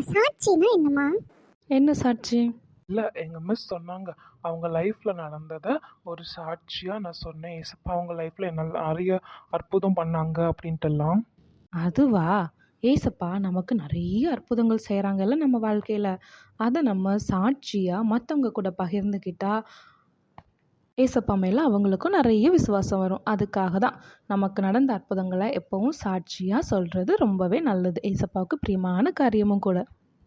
சாட்சினா என்னம்மா? என்ன சாட்சி? இல்லை எங்கள் மிஸ் சொன்னாங்க. அவங்க லைஃப்பில் நடந்ததை ஒரு சாட்சியாக நான் சொன்னேன். ஏசப்பா அவங்க லைஃப்பில் என்ன நிறைய அற்புதம் பண்ணாங்க அப்படின்ட்டுலாம். அதுவா? ஏசப்பா நமக்கு நிறைய அற்புதங்கள் செய்கிறாங்கல்ல நம்ம வாழ்க்கையில். அதை நம்ம சாட்சியாக மற்றவங்க கூட பகிர்ந்துக்கிட்டா ஏசப்பா மேலே அவங்களுக்கும் நிறைய விசுவாசம் வரும். அதுக்காக தான் நமக்கு நடந்த அற்புதங்களை எப்பவும் சாட்சியாக சொல்கிறது ரொம்பவே நல்லது. ஏசப்பாவுக்கு பிரியமான காரியமும் கூட.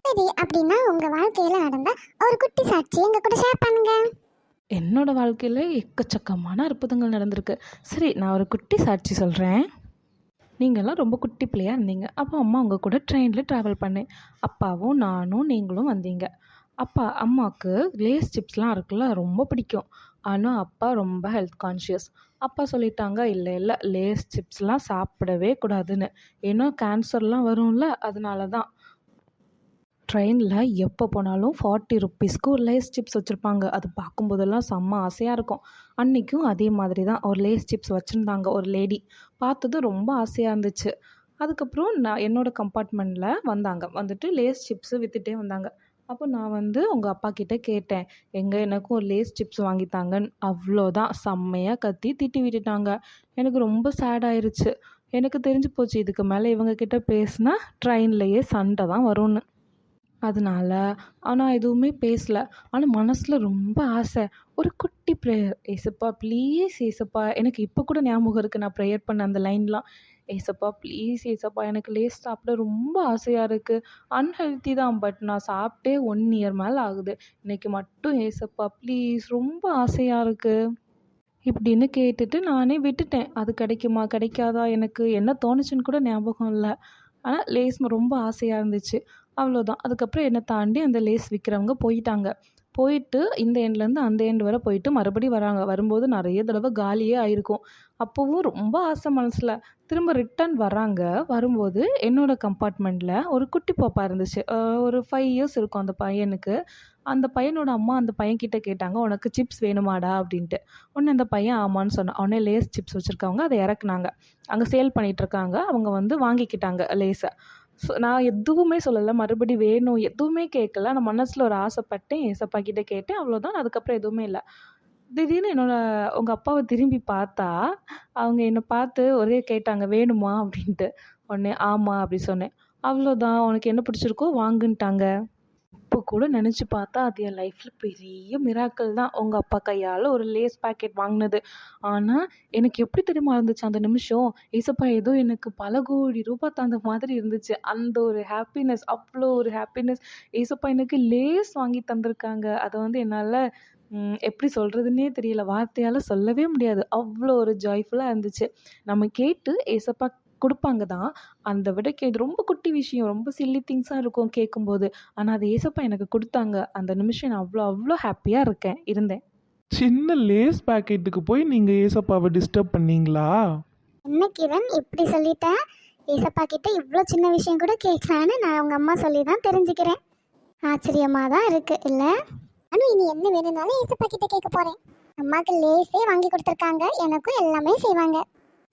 சரி அப்படின்னா உங்க வாழ்க்கையில நடந்த ஒரு குட்டி சாட்சி எங்க கூட ஷேர் பண்ணுங்க. என்னோட வாழ்க்கையில் எக்கச்சக்கமான அற்புதங்கள் நடந்திருக்கு. சரி நான் ஒரு குட்டி சாட்சி சொல்கிறேன் நீங்கள்லாம் ரொம்ப குட்டி பிள்ளையாக இருந்தீங்க. அப்போ அம்மா உங்கள் கூட ட்ரெயினில் ட்ராவல் பண்ணேன். அப்பாவும் நானும் நீங்களும் வந்தீங்க. அப்பா அம்மாவுக்கு லேஸ் சிப்ஸ்லாம் இருக்குல்ல ரொம்ப பிடிக்கும். ஆனால் அப்பா ரொம்ப ஹெல்த் கான்ஷியஸ் அப்பா சொல்லிட்டாங்க இல்லை இல்லை லேஸ் சிப்ஸ்லாம் சாப்பிடவே கூடாதுன்னு. ஏன்னா கேன்சர்லாம் வரும்ல அதனால தான் ட்ரெயினில் எப்போ போனாலும் ஃபார்ட்டி ருப்பீஸ்க்கு ஒரு லேஸ் சிப்ஸ் வச்சுருப்பாங்க. அது பார்க்கும்போதெல்லாம் செம்ம ஆசையாக இருக்கும். அன்றைக்கும் அதே மாதிரி தான் ஒரு லேஸ் சிப்ஸ் வச்சுருந்தாங்க ஒரு லேடி பார்த்தது ரொம்ப ஆசையாக இருந்துச்சு. அதுக்கப்புறம் நான் என்னோடய கம்பார்ட்மெண்ட்டில் வந்தாங்க. வந்துட்டு லேஸ் சிப்ஸு விற்றுட்டே வந்தாங்க. அப்போ நான் வந்து உங்கள் அப்பா கிட்டே கேட்டேன். எங்கே எனக்கும் ஒரு லேஸ் சிப்ஸ் வாங்கித்தாங்கன்னு அவ்வளோதான். செம்மையாக கத்தி திட்டி விட்டுட்டாங்க. எனக்கு ரொம்ப சேட் ஆயிருச்சு. எனக்கு தெரிஞ்சு போச்சு இதுக்கு மேலே இவங்க கிட்ட பேசினா ட்ரெயின்லேயே சண்டை தான் வரும்னு. அதனால ஆனால் எதுவுமே பேசல. ஆனால் மனசில் ரொம்ப ஆசை. ஒரு குட்டி ப்ரேயர் ஏசப்பா ப்ளீஸ் ஏசப்பா எனக்கு இப்போ கூட ஞாபகம் இருக்குது நான் ப்ரேயர் பண்ண அந்த லைன்லாம் ஏசப்பா ப்ளீஸ் ஏசப்பா எனக்கு லேஸ் சாப்பிட ரொம்ப ஆசையாக இருக்குது அன்ஹெல்த்தி தான் பட் நான் சாப்பிட்டே ஒன் இயர் மேலே ஆகுது. இன்னைக்கு மட்டும் ஏசப்பா ப்ளீஸ் ரொம்ப ஆசையாக இருக்குது இப்படின்னு கேட்டுட்டு நானே விட்டுட்டேன். அது கிடைக்குமா கிடைக்காதா எனக்கு என்ன தோணுச்சுன்னு கூட ஞாபகம் இல்லை. ஆனால் லேஸ் ரொம்ப ஆசையாக இருந்துச்சு. அவ்வளோதான் அதுக்கப்புறம் என்னை தாண்டி அந்த லேஸ் விற்கிறவங்க போயிட்டாங்க. போயிட்டு இந்த எண்ட்லேருந்து அந்த எண்ட் வரை போயிட்டு மறுபடி வராங்க. வரும்போது நிறைய தடவை காலியே ஆயிருக்கும். அப்போவும் ரொம்ப ஆசை மனசில். திரும்ப ரிட்டன் வராங்க. வரும்போது என்னோடய கம்பார்ட்மெண்ட்டில் ஒரு குட்டி பாப்பா இருந்துச்சு. ஒரு ஃபைவ் இயர்ஸ் இருக்கும் அந்த பையனுக்கு. அந்த பையனோட அம்மா அந்த பையன்கிட்ட கேட்டாங்க உனக்கு சிப்ஸ் வேணுமாடா? அப்படின்ட்டு. உடனே அந்த பையன் ஆமான்னு சொன்னான். உடனே லேஸ் சிப்ஸ் வச்சுருக்கவங்க அதை இறக்குனாங்க. அங்கே சேல் பண்ணிகிட்ருக்காங்க அவங்க வந்து வாங்கிக்கிட்டாங்க லேஸை. நான் எதுவுமே சொல்லலை. மறுபடி வேணும் எதுவுமே கேட்கல நான் மனசில் ஒரு ஆசைப்பட்டேன். ஏசப்பா கிட்ட கேட்டேன். அவ்வளோதான் அதுக்கப்புறம் எதுவுமே இல்லை. திடீர்னு என்னோட உங்கள் அப்பாவை திரும்பி பார்த்தா அவங்க என்னை பார்த்து ஒரே கேட்டாங்க வேணுமா? அப்படின்ட்டு. உடனே ஆமாம் அப்படி சொன்னேன். அவ்வளோதான் உனக்கு என்ன பிடிச்சிருக்கோ வாங்குன்ட்டாங்க. இப்போ கூட நினச்சி பார்த்தா அது என் லைஃப்பில் பெரிய மிராக்கள் தான். உங்கள் அப்பா கையால் ஒரு லேஸ் பாக்கெட் வாங்கினது. ஆனால் எனக்கு எப்படி தெரியுமா இருந்துச்சு? அந்த நிமிஷம் ஏசப்பா ஏதோ எனக்கு பல கோடி ரூபாய் தந்த மாதிரி இருந்துச்சு. அந்த ஒரு ஹாப்பினஸ் அவ்வளோ ஒரு ஹாப்பினஸ் ஏசப்பா எனக்கு லேஸ் வாங்கி தந்திருக்காங்க. அதை வந்து என்னால் எப்படி சொல்கிறதுனே தெரியல. வார்த்தையால் சொல்லவே முடியாது. அவ்வளோ ஒரு ஜாய்ஃபுல்லாக இருந்துச்சு. நம்ம கேட்டு ஏசப்பா கொடுப்பாங்க தான். அந்த விட கே ரொம்ப குட்டி விஷயம் ரொம்ப சில்லி திங்ஸாக இருக்கும் கேட்கும்போது ஆனால் அது ஏசப்பா எனக்கு கொடுத்தாங்க. அந்த நிமிஷம் நான் அவ்வளோ அவ்வளோ ஹாப்பியாக இருக்கேன் இருந்தேன். சின்ன லேஸ் பாக்கெட்டுக்கு போய் நீங்கள் ஏசப்பாவை டிஸ்டர்ப் பண்ணீங்களா? என்ன கிரண் இப்படி சொல்லிட்டேன்? ஏசப்பா கிட்ட இவ்வளோ சின்ன விஷயம் கூட கேட்கலான்னு நான் உங்க அம்மா சொல்லி தான் தெரிஞ்சுக்கிறேன். ஆச்சரியமா தான் இருக்கு இல்ல? நானும் இனி என்ன வேணும்னாலும் ஏசப்பா கிட்ட கேட்க போறேன். அம்மாக்கு லேஸே வாங்கி கொடுத்துருக்காங்க. எனக்கும் எல்லாமே செய்வாங்க.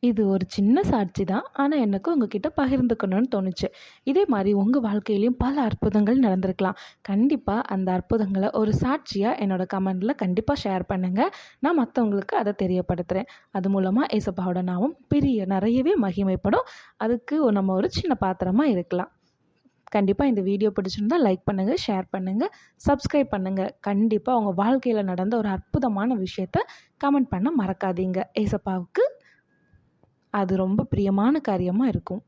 இது ஒரு சின்ன சாட்சி தான். ஆனால் எனக்கு உங்ககிட்ட பகிர்ந்துக்கணும்னு தோணுச்சு. இதே மாதிரி உங்கள் வாழ்க்கையிலையும் பல அற்புதங்கள் நடந்திருக்கலாம். கண்டிப்பாக அந்த அற்புதங்களை ஒரு சாட்சியாக என்னோட கமெண்டில் கண்டிப்பாக ஷேர் பண்ணுங்கள் நான் மற்றவங்களுக்கு அதை தெரியப்படுத்துகிறேன் அது மூலமாக ஏசப்பாவோட நாமும் பெரிய நிறையவே மகிமைப்படும். அதுக்கு நம்ம ஒரு சின்ன பாத்திரமாக இருக்கலாம். கண்டிப்பாக இந்த வீடியோ பிடிச்சிருந்தால் லைக் பண்ணுங்கள் ஷேர் பண்ணுங்கள் சப்ஸ்கிரைப் பண்ணுங்கள் கண்டிப்பாக உங்கள் வாழ்க்கையில் நடந்த ஒரு அற்புதமான விஷயத்த கமெண்ட் பண்ண மறக்காதீங்க. ஏசப்பாவுக்கு அது ரொம்ப பிரியமான காரியமாக இருக்கும்.